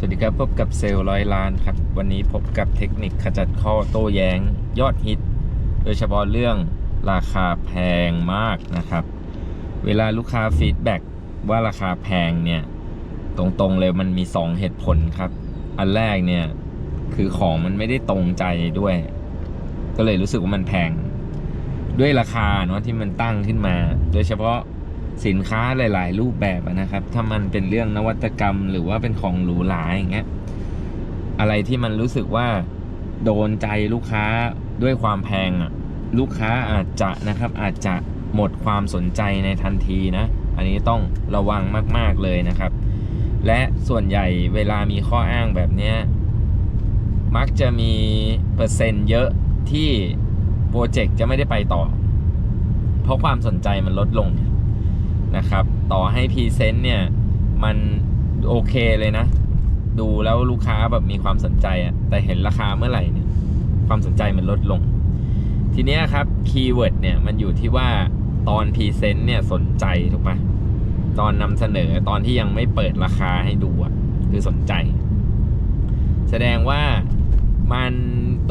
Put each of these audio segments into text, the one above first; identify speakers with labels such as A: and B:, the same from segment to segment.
A: สวัสดีครับพบกับเซลล์ร้อยล้านครับ วันนี้พบกับเทคนิคขจัดข้อโต้แย้ง ยอดฮิต โดยเฉพาะเรื่องราคาแพงมากนะครับ เวลาลูกค้าฟีดแบ็กว่าราคาแพงเนี่ย ตรงๆเลยมันมี 2 เหตุผลครับ อันแรกเนี่ย คือของมันไม่ได้ตรงใจด้วย ก็เลยรู้สึกว่ามันแพง ด้วยราคาเนาะที่มันตั้งขึ้นมา โดยเฉพาะ สินค้าหลาย ๆ รูปแบบนะครับ ถ้ามันเป็นเรื่องนวัตกรรม หรือว่าเป็นของหรูหราอย่างเงี้ยอะไรที่มันรู้สึกว่าโดนใจลูกค้าด้วยความแพงอะลูกค้าอาจจะนะครับอาจจะหมดความสนใจในทันทีนะ อันนี้ต้องระวังมาก ๆ เลยนะครับ และส่วนใหญ่เวลามีข้ออ้างแบบเนี้ยมักจะมีเปอร์เซ็นต์เยอะที่โปรเจกต์จะไม่ได้ไปต่อ เพราะความสนใจมันลดลง นะครับ ต่อให้พรีเซนต์เนี่ย มันโอเคเลยนะ ดูแล้วลูกค้าแบบมีความสนใจอะแต่เห็นราคาเมื่อไหร่เนี่ย ความสนใจมันลดลง ทีเนี้ยครับคีย์เวิร์ดเนี่ยมันอยู่ที่ว่าตอนพรีเซนต์เนี่ยสนใจถูกไหมตอนนำเสนอตอนที่ยังไม่เปิดราคาให้ดูอะคือสนใจ แสดงว่ามัน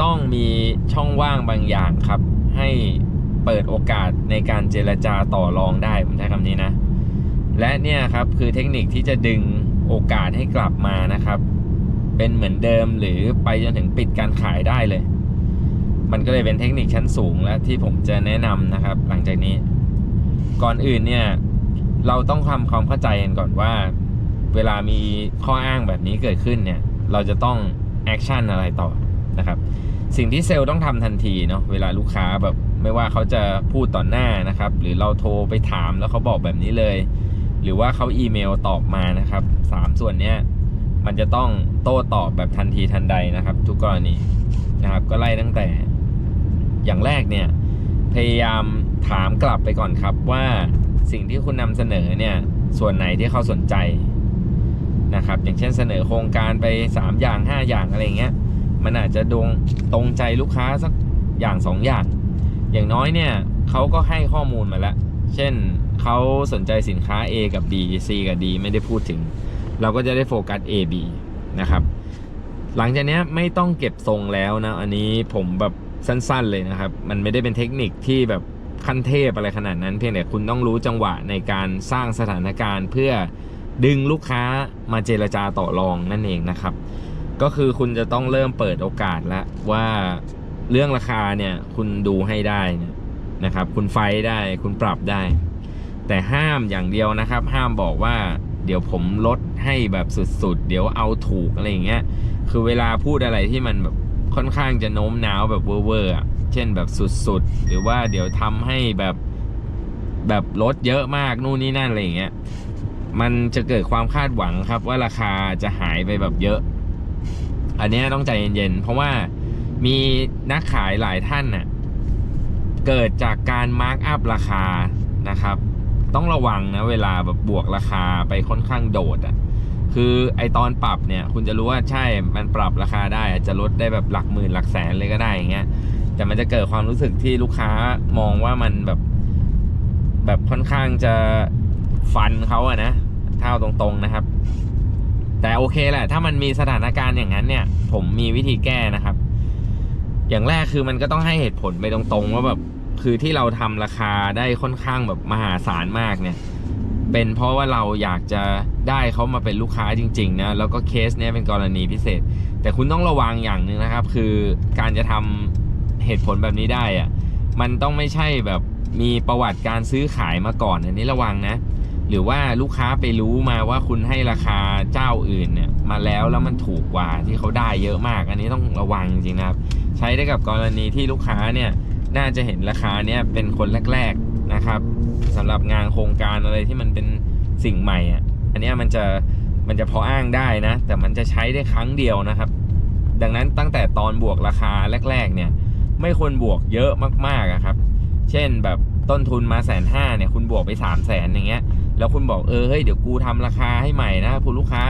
A: ต้องมีช่องว่างบางอย่างครับ ให้ เปิดโอกาสในการเจรจาต่อรองได้ผมใช้คำนี้นะ และเนี่ยครับคือเทคนิคที่จะดึงโอกาสให้กลับมานะครับ เป็นเหมือนเดิมหรือไปจนถึงปิดการขายได้เลย มันก็เลยเป็นเทคนิคชั้นสูงและที่ผมจะแนะนำนะครับ หลังจากนี้ ก่อนอื่นเนี่ยเราต้องทำความเข้าใจกันก่อนว่า เวลามีข้ออ้างแบบนี้เกิดขึ้นเนี่ย เราจะต้องแอคชั่นอะไรต่อนะครับ สิ่งที่เซลล์ต้องทำทันทีเนาะเวลาลูกค้าแบบ ไม่ว่าเขาจะพูดต่อหน้านะครับ หรือเราโทรไปถามแล้วเขาบอกแบบนี้เลย หรือว่าเขาอีเมลตอบมานะครับสามส่วนเนี้ยมันจะต้องโต้ตอบแบบทันทีทันใดนะครับ ทุกกรณีนะครับ ก็ไล่ตั้งแต่ อย่างแรกเนี่ยพยายามถามกลับไปก่อนครับว่าสิ่งที่คุณนำเสนอเนี่ยส่วนไหนที่เขาสนใจนะครับ อย่างเช่นเสนอโครงการไป 3 อย่าง 5 อย่างอะไรเงี้ยมันอาจจะดงตรงใจลูกค้าสักอย่าง 2 อย่าง อย่างน้อยเนี่ยเขาก็ให้ข้อมูลมาแล้ว เช่นเขาสนใจสินค้า A กับ B C กับ D ไม่ได้พูดถึง เราก็จะได้โฟกัส A B นะครับ หลังจากนี้ไม่ต้องเก็บทรงแล้วนะ อันนี้ผมแบบสั้นๆเลยนะครับ มันไม่ได้เป็นเทคนิคที่แบบขั้นเทพอะไรขนาดนั้น เพียงแต่คุณต้องรู้จังหวะในการสร้างสถานการณ์เพื่อดึงลูกค้ามาเจรจาต่อรองนั่นเองนะครับ ก็คือคุณจะต้องเริ่มเปิดโอกาสแล้วว่า เรื่องราคาเนี่ยคุณดูให้ได้นะครับ คุณไฟได้ คุณปรับได้ แต่ห้ามอย่างเดียวนะครับ ห้ามบอกว่า เดี๋ยวผมลดให้แบบสุดๆ เดี๋ยวเอาถูกอะไรอย่างเงี้ย คือเวลาพูดอะไรที่มันแบบค่อนข้างจะโน้มน้าวแบบเวอร์ๆเช่นแบบสุดๆ หรือว่าเดี๋ยวทำให้แบบแบบลดเยอะมากนู่นนี่นั่นอะไรอย่างเงี้ย มันจะเกิดความคาดหวังครับว่าราคาจะหายไปแบบเยอะ อันนี้ต้องใจเย็นๆ เพราะว่า มีนักขายหลายท่านน่ะเกิดจากการมาร์กอัพราคานะครับ ต้องระวังนะเวลาแบบบวกราคาไปค่อนข้างโดดอะคือไอตอนปรับเนี่ย คุณจะรู้ว่าใช่มันปรับราคาได้อาจจะลดได้แบบหลักหมื่นหลักแสนเลยก็ได้อย่างเงี้ยแต่มันจะเกิดความรู้สึกที่ลูกค้ามองว่ามันแบบแบบค่อนข้างจะฟันเขาอะนะเท่าตรงๆนะครับ แต่โอเคแหละ ถ้ามันมีสถานการณ์อย่างนั้นเนี่ย ผมมีวิธีแก้นะครับ อย่างแรกคือมันก็ต้องให้เหตุผลไปตรงๆว่าแบบคือที่เราทำราคาได้ค่อนข้างแบบมหาศาลมากเนี่ย เป็นเพราะว่าเราอยากจะได้เขามาเป็นลูกค้าจริง ๆ นะ แล้วก็เคสเนี้ยเป็นกรณีพิเศษ แต่คุณต้องระวังอย่างหนึ่งนะครับ คือการจะทำเหตุผลแบบนี้ได้อะมันต้องไม่ใช่แบบมีประวัติการซื้อขายมาก่อนอันนี้ระวังนะ หรือว่าลูกค้าไปรู้มาว่าคุณให้ราคาเจ้าอื่นเนี่ยมาแล้วแล้วมันถูกกว่าที่เขาได้เยอะมาก อันนี้ต้องระวังจริงนะครับ ใช้ได้กับกรณีที่ลูกค้าเนี่ยน่าจะเห็นราคาเนี่ยเป็นคนแรก ๆนะครับสำหรับงานโครงการอะไรที่มันเป็นสิ่งใหม่อะอันนี้มันจะมันจะพออ้างได้นะ แต่มันจะใช้ได้ครั้งเดียวนะครับ ดังนั้นตั้งแต่ตอนบวกราคาแรก ๆ เนี่ย ไม่ควรบวกเยอะมากๆครับ เช่นแบบต้นทุนมาแสนห้าเนี่ยคุณบวกไปสามแสนอย่างเงี้ย แล้วคุณบอกเออเฮ้ยเดี๋ยวกูทำราคาให้ใหม่นะคุณลูกค้า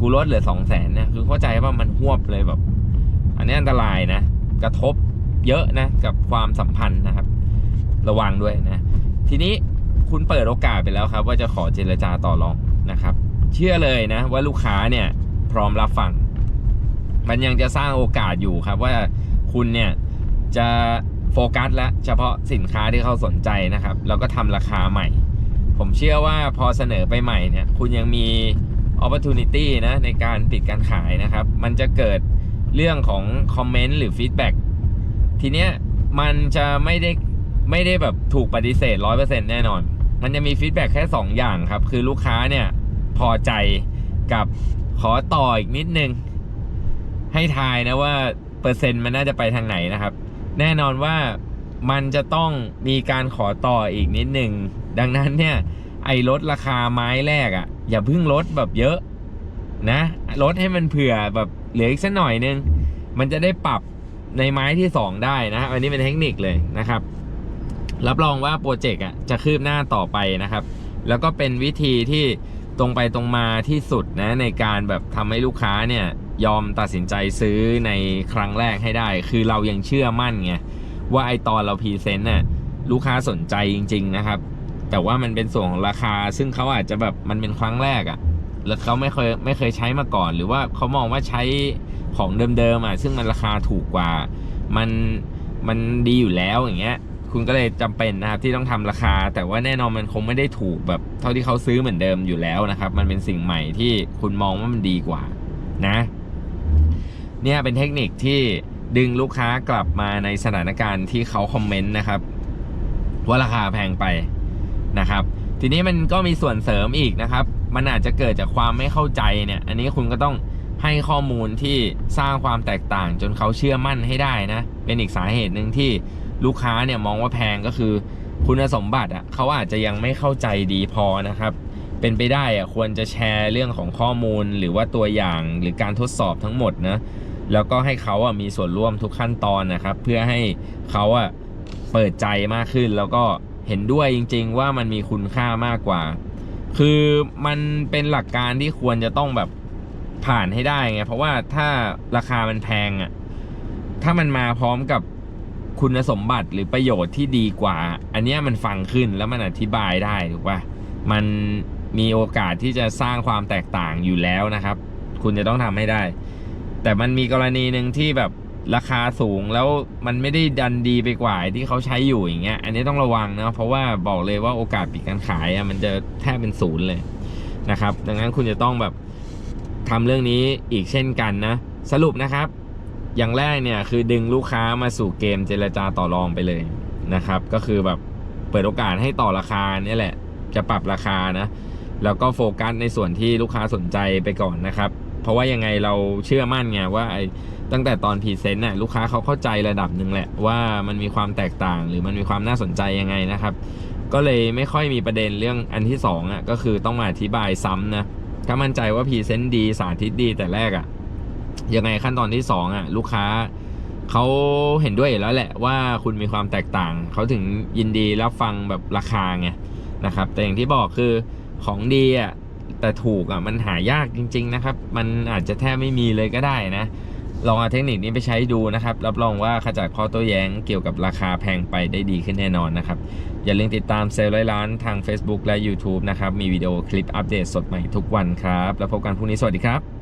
A: กูลดเหลือสองแสนเนี่ยคือเข้าใจว่ามันหวบเลยแบบ อันนี้อันตรายนะ กระทบเยอะนะ กับความสัมพันธ์นะครับ ระวังด้วยนะ ทีนี้คุณเปิดโอกาสไปแล้วครับ ว่าจะขอเจรจาต่อรองนะครับ เชื่อเลยนะ ว่าลูกค้าเนี่ย พร้อมรับฟัง มันยังจะสร้างโอกาสอยู่ครับ ว่าคุณเนี่ยจะโฟกัสและเฉพาะสินค้าที่เขาสนใจนะครับ แล้วก็ทำราคาใหม่ ผมเชื่อว่าพอเสนอไปใหม่เนี่ย คุณยังมี opportunity นะในการปิดการขายนะครับ มันจะเกิดเรื่องของคอมเมนต์หรือฟีดแบ็กทีเนี้ยมันจะไม่ได้ไม่ได้แบบถูกปฏิเสธ100%แน่นอน มันจะมีฟีดแบ็กแค่2อย่างครับ คือลูกค้าเนี่ยพอใจกับขอต่ออีกนิดนึง ให้ทายนะว่าเปอร์เซ็นต์มันน่าจะไปทางไหนนะครับ แน่นอนว่ามันจะต้องมีการขอต่ออีกนิดหนึ่ง ดังนั้นเนี่ยไอ้ลดราคาไม้แรกอะ่ะ อย่าเพิ่งลดแบบเยอะนะลดให้มันเผื่อแบบเหลืออีกสักหน่อยนึง มันจะได้ปรับในไม้ที่ 2 ได้นะอันนี้เป็นเทคนิคเลยนะครับ รับรองว่าโปรเจกต์อะจะคืบหน้าต่อไปนะครับ แล้วก็เป็นวิธีที่ตรงไปตรงมาที่สุดนะในการแบบทำให้ลูกค้าเนี่ยยอมตัดสินใจซื้อในครั้งแรกให้ได้ คือเรายังเชื่อมั่นไงว่าไอตอนเราพรีเซนต์น่ะลูกค้าสนใจจริง ๆ นะครับ แต่ว่ามันเป็นส่วนของราคา ซึ่งเขาอาจจะแบบมันเป็นครั้งแรกอะ่ะแล้วเขาไม่เคยไม่เคยใช้มาก่อน หรือว่าเขามองว่าใช้ของเดิมๆอะซึ่งมันราคาถูกกว่า มันมันดีอยู่แล้วอย่างเงี้ย คุณก็เลยจำเป็นนะครับที่ต้องทำราคา แต่ว่าแน่นอนมันคงไม่ได้ถูกแบบเท่าที่เขาซื้อเหมือนเดิมอยู่แล้วนะครับ มันเป็นสิ่งใหม่ที่คุณมองว่ามันดีกว่านะเนี่ยเป็นเทคนิคที่ดึงลูกค้ากลับมาในสถานการณ์ที่เขาคอมเมนต์นะครับ ว่าราคาแพงไป นะครับ ทีนี้มันก็มีส่วนเสริมอีกนะครับ มันอาจจะเกิดจากความไม่เข้าใจเนี่ย อันนี้คุณก็ต้องให้ข้อมูลที่สร้างความแตกต่างจนเขาเชื่อมั่นให้ได้นะ เป็นอีกสาเหตุหนึ่งที่ลูกค้าเนี่ยมองว่าแพงก็คือ คุณสมบัติอะเขาอาจจะยังไม่เข้าใจดีพอนะครับ เป็นไปได้อะควรจะแชร์เรื่องของข้อมูลหรือว่าตัวอย่างหรือการทดสอบทั้งหมดนะแล้วก็ให้เขาอะมีส่วนร่วมทุกขั้นตอนนะครับ เพื่อให้เขาอะเปิดใจมากขึ้นแล้วก็ เห็นด้วยจริง ๆ ว่ามันมีคุณค่ามากกว่า คือมันเป็นหลักการที่ควรจะต้องแบบผ่านให้ได้ไงเพราะว่าถ้าราคามันแพงอะถ้ามันมาพร้อมกับคุณสมบัติหรือประโยชน์ที่ดีกว่า อันนี้มันฟังขึ้นแล้วมันอธิบายได้ถูกปะมันมีโอกาสที่จะสร้างความแตกต่างอยู่แล้วนะครับ คุณจะต้องทำให้ได้ แต่มันมีกรณีหนึ่งที่แบบ ราคาสูงแล้วมันไม่ได้ดันดีไปกว่าที่เขาใช้อยู่อย่างเงี้ย อันนี้ต้องระวังนะเพราะว่าบอกเลยว่าโอกาสปิดการขายอะมันจะแทบเป็นศูนย์เลยนะครับ ดังนั้นคุณจะต้องแบบทำเรื่องนี้อีกเช่นกันนะ สรุปนะครับ อย่างแรกเนี่ยคือดึงลูกค้ามาสู่เกมเจรจาต่อรองไปเลยนะครับ ก็คือแบบเปิดโอกาสให้ต่อราคาเนี่ยแหละ จะปรับราคานะ แล้วก็โฟกัสในส่วนที่ลูกค้าสนใจไปก่อนนะครับ เพราะว่ายังไงเราเชื่อมั่นไงว่าไอ ตั้งแต่ตอนพรีเซนต์น่ะลูกค้าเขาเข้าใจระดับหนึ่งแหละว่ามันมีความแตกต่าง หรือมันมีความน่าสนใจยังไงนะครับ ก็เลยไม่ค่อยมีประเด็นเรื่องอันที่สองอะก็คือต้องมาอธิบายซ้ำนะถ้ามั่นใจว่าพรีเซนต์ดีสาธิตดีแต่แรกอะยังไงขั้นตอนที่สองอะลูกค้าเขาเห็นด้วยแล้วแหละว่าคุณมีความแตกต่าง เขาถึงยินดีรับฟังแบบราคาไงนะครับ แต่อย่างที่บอกคือของดีอะแต่ถูกอะมันหายากจริง ๆ นะครับ มันอาจจะแทบไม่มีเลยก็ได้นะ ลองเอาเทคนิคนี้ไปใช้ดูนะครับ รับรองว่าขจัดข้อโต้แย้งเกี่ยวกับราคาแพงไปได้ดีขึ้นแน่นอนนะครับ อย่าลืมติดตามเซลล์ร้อยล้านทาง Facebook และ YouTube นะครับ มีวิดีโอคลิปอัปเดตสดใหม่ทุกวันครับ แล้วพบกันพรุ่งนี้สวัสดีครับ